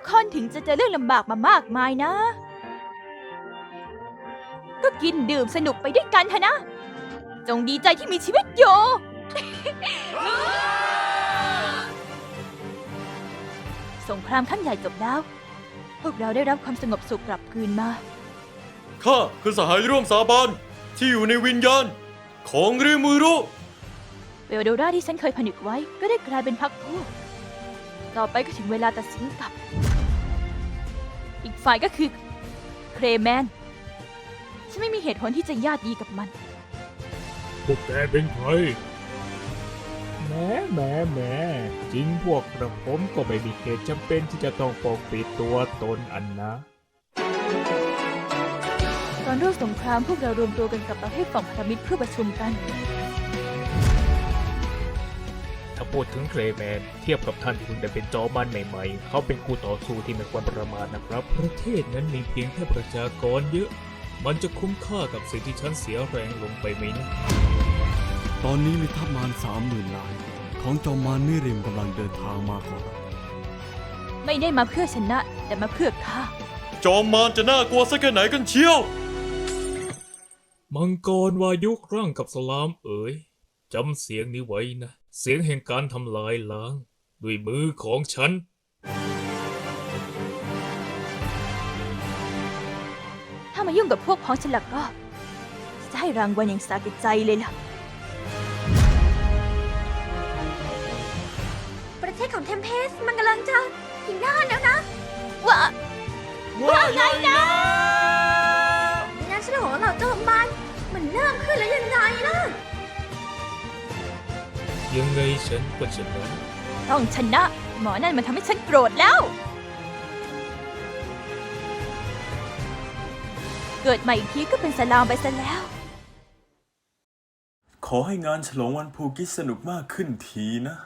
ทุกคนถึงจะเจอเรื่องลำบากมามากมายนะ ก็กินดื่มสนุกไปด้วยกันเถอะนะ จงดีใจที่มีชีวิตอยู่ สงครามครั้งใหญ่จบแล้ว พวกเราได้รับความสงบสุขกลับคืนมา ข้าคือสหายร่วมสาบานที่อยู่ในวิญญาณ ของริมูรุ เวลโดราที่ฉันเคยผนึกไว้ก็ได้กลายเป็นพักพวก ต่อไปก็ถึงเวลาตัดสินกับ อีกฝ่ายก็คือ เครแมน ฉันไม่มีเหตุผลที่จะญาติดีกับมัน พวกแกเป็นใครแหม่แหม่แหม่จริงพวกกระผมก็ไม่มีเหตุจำเป็นที่จะต้องปกปิดตัวตนอันนะ ตอนเริ่มสงครามพวกเรารวมตัวกันกับประเทศฝั่งพันธมิตรเพื่อประชุมกันถ้า พูดถึงเคลแมน เทียบกับท่านที่เพิ่งได้เป็นจอมันใหม่ๆ เขาเป็นคู่ต่อสู้ที่ไม่ควรประมาทนะครับ ประเทศนั้นมีเพียงแค่ประชากรเยอะ มันจะคุ้มค่ากับสิ่งที่ฉันเสียแรงลงไปไหมนะตอนนี้มีทัพมารสามหมื่นนาย ของจอมมารมิริมกำลังเดินทางมาขอรับไม่ได้มาเพื่อชนะ แต่มาเพื่อฆ่าจอมมารจะน่ากลัวสักแค่ไหนกันเชียว มังกรวายุร่างกับสลามเอ๋ย จำเสียงนี้ไว้นะ เสียงแห่งการทำลายล้าง ด้วยมือของฉัน ถ้ามายุ่งกับพวกพ้องฉันละก็ จะให้รางวัลอย่างสาแก่ใจเลยล่ะ ประเทศของเทมเพสมันกำลังจะถึงหน้าแล้วนะ ว่า ว่าไงนะ งานฉลองเหล่าโจมมันมันเริ่มขึ้นแล้วยังไงล่ะ ยังไงฉันก็ชนะต้องชนะ หมอนั่นมันทำให้ฉันโกรธแล้ว เกิดใหม่อีกทีก็เป็นสลามไปซะแล้ว ขอให้งานฉลองวันภูกิสสนุกมากขึ้นทีนะ